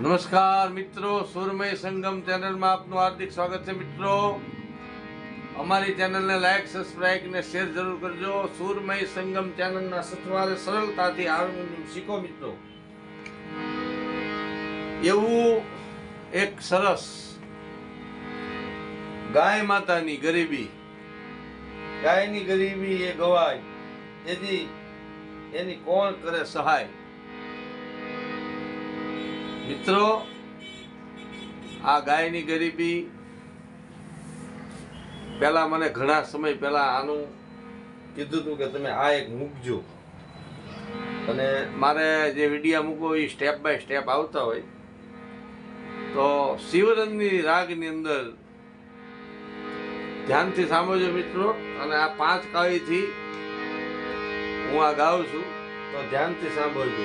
નમસ્કાર મિત્રો, સુરમય સંગમ ચેનલમાં આપનું હાર્દિક સ્વાગત છે મિત્રો. અમારી ચેનલને લાઈક સબસ્ક્રાઈબ ને શેર જરૂર કરજો. સુરમય સંગમ ચેનલના સથવારે સરળતાથી હાર્મોનિયમ શીખો મિત્રો. એવું એક સરસ ગાય માતાની ગરીબી. ગાયની ગરીબી એ ગવાય. એની એની કોણ કરે સહાય? મિત્રો, આ ગાયની ગરીબી પહેલાં મને ઘણા સમય પહેલાં આનું કીધું હતું કે તમે આ એક મૂકજો. અને મારે જે વિડીયા મૂકો એ સ્ટેપ બાય સ્ટેપ આવતા હોય. તો શિવરંગની રાગની અંદર ધ્યાનથી સાંભળજો મિત્રો, અને આ પાંચ કાળીથી હું આ ગાઉં છું, તો ધ્યાનથી સાંભળજો.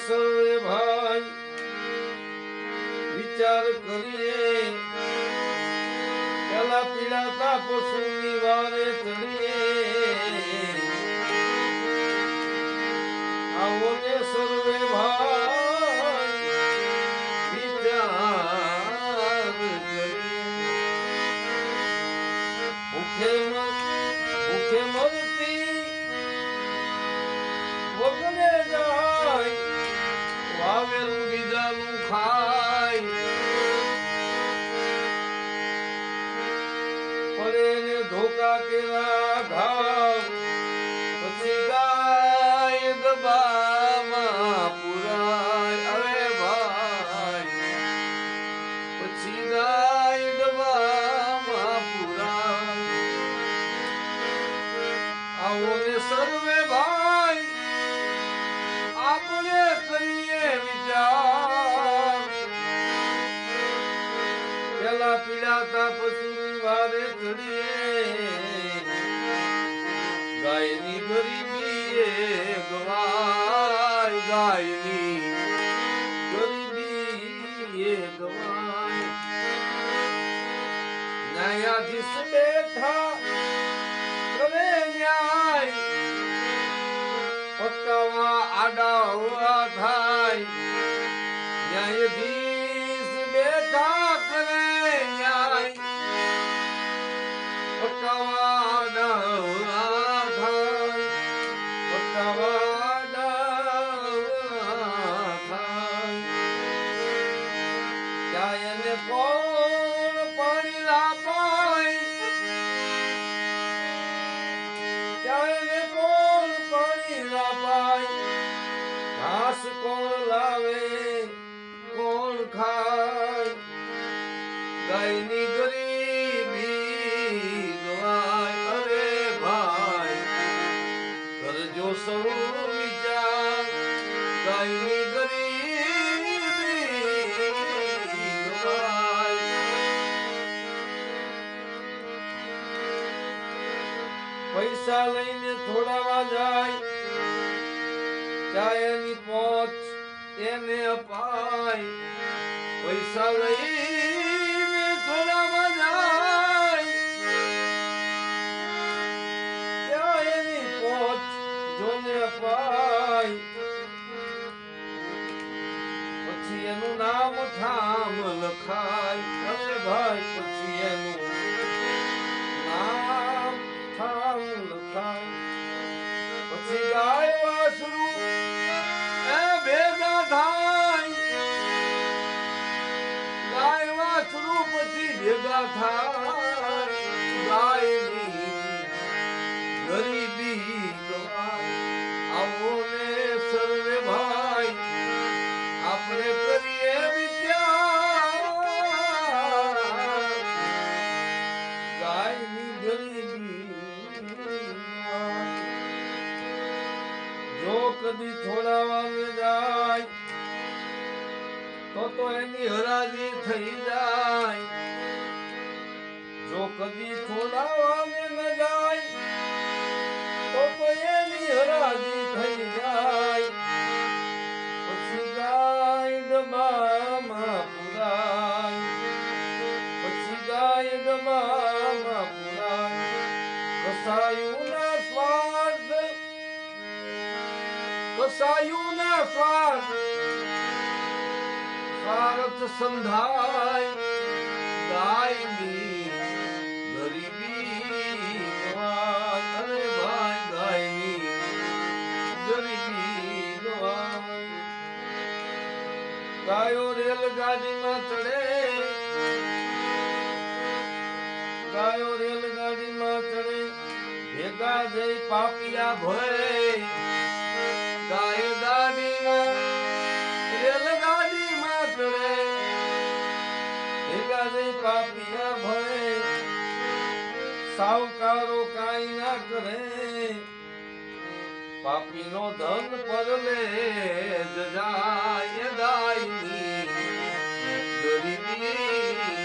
આવને સર્વે ભાઈ વિચાર કરીએ પેલા પીડાતા પશુની વારે ચડીએ આવને સર્વે ભાઈ વિચાર કરીએ ભૂખે મ- વાવેલું બીજાનું ખાય. પડે ધોકા કેરા ઘાવ. પછી ગાય દબામાં પુરાય. અરે ભાઈ, પછી ગાય પેલા પીડાતા પશુની વારે ચડીએ ગાયની ગરીબી એ ગવાય ગાયની. ગરીબી એ ગવાય. ન્યાયાધીશ બેઠા કરે ન્યાય. પત્તાવા આડા હોવા થાય ન્યાયાધીશ બેઠા ઘાસ કોણ લાવે, કોણ ખાય? ગાયની ગરીબી ગવાય અરે ભાઈ, કરજો સૌ વિચાર. ગાયની પૈસા લઈને થોડાવા જાય ચાયની પોચ એને અપાય. પૈસા લઈ થોડા મજાય ચાયની પોચ જોને અપાય. પછી એનું નામ ઠામ લખાય. અરે ભાઈ, પછી એનું થાય ગાયની ગરીબી ગવાય આવો ને ભાઈ આપણે કરીએ તો તો એની હરાજી થઈ જાય. જો કદી છોડાવાને ન જાય, તો તો એની હરાજી થઈ જાય. પછી ગાય ડબામાં પુરાય, પછી ગાય ડબામાં પુરાય. કસાયુના સ્વાર્થ કસાયુના સ્વાર્થ સ્વાર્થ સંધાય ગાયની ગરીબી અરે ભાઈ ગાયની ગરીબી ગાયો રેલગાડીમાં ચડે, ગાયો રેલગાડીમાં ચડે, ભેગા જઈ પાપિયા ભરે. સાવકારો કાઈ ના કરે. પાપીનો ધન પરલે જાય દાયની. ગરીબી